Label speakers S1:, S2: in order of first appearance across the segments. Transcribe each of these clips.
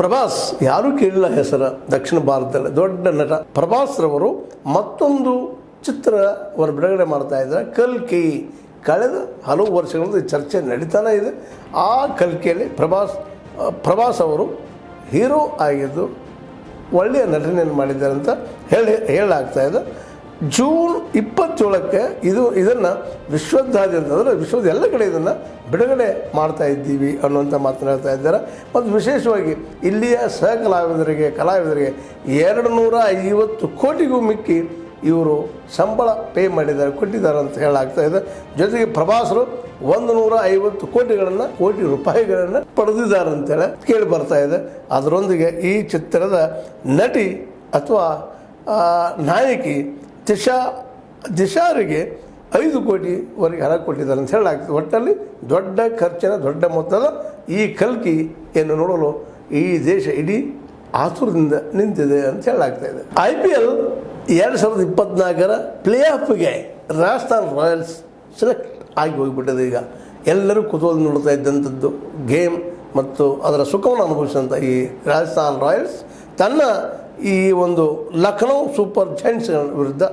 S1: ಪ್ರಭಾಸ್ ಯಾರೂ ಕೇಳಿಲ್ಲ ಹೆಸರು ದಕ್ಷಿಣ ಭಾರತದಲ್ಲಿ. ದೊಡ್ಡ ನಟ ಪ್ರಭಾಸ್ ರವರು ಮತ್ತೊಂದು ಚಿತ್ರವನ್ನು ಬಿಡುಗಡೆ ಮಾಡ್ತಾ ಇದ್ದಾರೆ. ಕಲ್ಕಿ. ಕಳೆದ ಹಲವು ವರ್ಷಗಳಿಂದ ಚರ್ಚೆ ನಡೀತಾನೆ ಇದೆ. ಆ ಕಲ್ಕಿಯಲ್ಲಿ ಪ್ರಭಾಸ್ ಪ್ರಭಾಸ್ ಅವರು ಹೀರೋ ಆಗಿದ್ದು ಒಳ್ಳೆಯ ನಟನೆಯನ್ನು ಮಾಡಿದ್ದಾರೆ ಅಂತ ಹೇಳಿ, ಹೇಳಲಾಗ್ತಾ ಇದೆ. ಜೂನ್ ಇಪ್ಪತ್ತೇಳಕ್ಕೆ ಇದು ಇದನ್ನು ವಿಶ್ವದಾದ್ಯಂತ ಅಂದರೆ ವಿಶ್ವದ ಎಲ್ಲ ಕಡೆ ಇದನ್ನು ಬಿಡುಗಡೆ ಮಾಡ್ತಾ ಇದ್ದೀವಿ ಅನ್ನುವಂಥ ಮಾತನಾಡ್ತಾ ಇದ್ದಾರೆ. ಮತ್ತು ವಿಶೇಷವಾಗಿ ಇಲ್ಲಿಯ ಸಹ ಕಲಾವಿದರಿಗೆ ಎರಡು ನೂರ ಐವತ್ತು ಕೋಟಿಗೂ ಮಿಕ್ಕಿ ಇವರು ಸಂಬಳ ಪೇ ಮಾಡಿದ್ದಾರೆ, ಕೊಟ್ಟಿದ್ದಾರೆ ಅಂತ ಹೇಳಾಗ್ತಾ ಇದೆ. ಜೊತೆಗೆ ಪ್ರವಾಸರು ಒಂದು ನೂರ ಐವತ್ತು ಕೋಟಿಗಳನ್ನು, ಕೋಟಿ ರೂಪಾಯಿಗಳನ್ನು ಪಡೆದಿದ್ದಾರೆ ಅಂತೇಳಿ ಕೇಳಿ ಬರ್ತಾ ಇದೆ. ಅದರೊಂದಿಗೆ ಈ ಚಿತ್ರದ ನಟಿ ಅಥವಾ ನಾಯಕಿ ದಿಶಾ, ದಿಶಾರಿಗೆ ಐದು ಕೋಟಿವರೆಗೆ ಹಣ ಕೊಟ್ಟಿದ್ದಾರೆ ಅಂತ ಹೇಳಲಾಗ್ತದೆ. ಒಟ್ಟಲ್ಲಿ ದೊಡ್ಡ ಖರ್ಚಿನ, ದೊಡ್ಡ ಮೊತ್ತದ ಈ ಕಲ್ಕಿ ಏನು ನೋಡಲು ಈ ದೇಶ ಇಡೀ ಆತುರದಿಂದ ನಿಂತಿದೆ ಅಂತ ಹೇಳಲಾಗ್ತಾ ಇದೆ. ಐ ಪಿ ಎಲ್ ಎರಡು ಸಾವಿರದ ಇಪ್ಪತ್ನಾಲ್ಕರ ಪ್ಲೇ ಆಫ್ಗೆ ರಾಜಸ್ಥಾನ್ ರಾಯಲ್ಸ್ ಸೆಲೆಕ್ಟ್ ಆಗಿ ಹೋಗಿಬಿಟ್ಟಿದೆ ಈಗ. ಎಲ್ಲರೂ ಕುತೂಹಲ ನೋಡ್ತಾ ಇದ್ದಂಥದ್ದು ಗೇಮ್ ಮತ್ತು ಅದರ ಸುಖವನ್ನು ಅನುಭವಿಸಿದಂಥ ಈ ರಾಜಸ್ಥಾನ್ ರಾಯಲ್ಸ್ ತನ್ನ ಈ ಒಂದು ಲಖನೌ ಸೂಪರ್ ಜೈಂಟ್ಸ್ ವಿರುದ್ಧ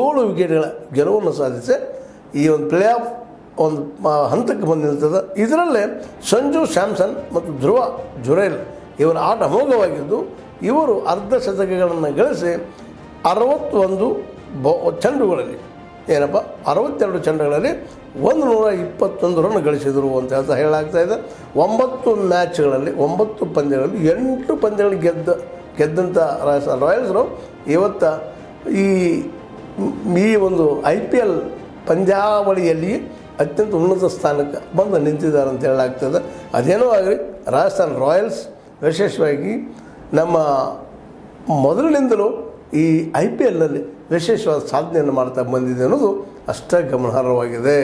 S1: ಏಳು ವಿಕೆಟ್ಗಳ ಗೆಲುವನ್ನು ಸಾಧಿಸಿ ಈ ಒಂದು ಪ್ಲೇ ಆಫ್ ಒಂದು ಹಂತಕ್ಕೆ ಬಂದು ಇದರಲ್ಲೇ ಸಂಜು ಸ್ಯಾಮ್ಸನ್ ಮತ್ತು ಧ್ರುವ ಜುರೇಲ್ ಇವರ ಆಟ ಅಮೋಘವಾಗಿದ್ದು, ಇವರು ಅರ್ಧ ಶತಕಗಳನ್ನು ಗಳಿಸಿ ಅರವತ್ತೊಂದು ಬೊ, ಚೆಂಡುಗಳಲ್ಲಿ, ಏನಪ್ಪ, ಅರವತ್ತೆರಡು ಚೆಂಡುಗಳಲ್ಲಿ ಒಂದು ನೂರ ಇಪ್ಪತ್ತೊಂದು ರನ್ ಗಳಿಸಿದರು ಅಂತ ಹೇಳ್ತಾ ಹೇಳಲಾಗ್ತಾ ಇದೆ. ಒಂಬತ್ತು ಮ್ಯಾಚ್ಗಳಲ್ಲಿ, ಒಂಬತ್ತು ಪಂದ್ಯಗಳಲ್ಲಿ ಎಂಟು ಪಂದ್ಯಗಳು ಗೆದ್ದ ಗೆದ್ದಂಥ ರಾಜಸ್ಥಾನ್ ರಾಯಲ್ಸರು ಇವತ್ತ ಈ ಈ ಒಂದು ಐ ಪಿ ಎಲ್ ಪಂದ್ಯಾವಳಿಯಲ್ಲಿ ಅತ್ಯಂತ ಉನ್ನತ ಸ್ಥಾನಕ್ಕೆ ಬಂದು ನಿಂತಿದ್ದಾರೆ ಅಂತ ಹೇಳಲಾಗ್ತದೆ. ಅದೇನೋ ಆಗಲಿ, ರಾಜಸ್ಥಾನ್ ರಾಯಲ್ಸ್ ವಿಶೇಷವಾಗಿ ನಮ್ಮ ಮೊದಲಿನಿಂದಲೂ ಈ ಐ ಪಿ ಎಲ್ನಲ್ಲಿ ವಿಶೇಷವಾದ ಸಾಧನೆಯನ್ನು ಮಾಡ್ತಾ ಬಂದಿದೆ ಅನ್ನೋದು ಅಷ್ಟೇ ಗಮನಾರ್ಹವಾಗಿದೆ.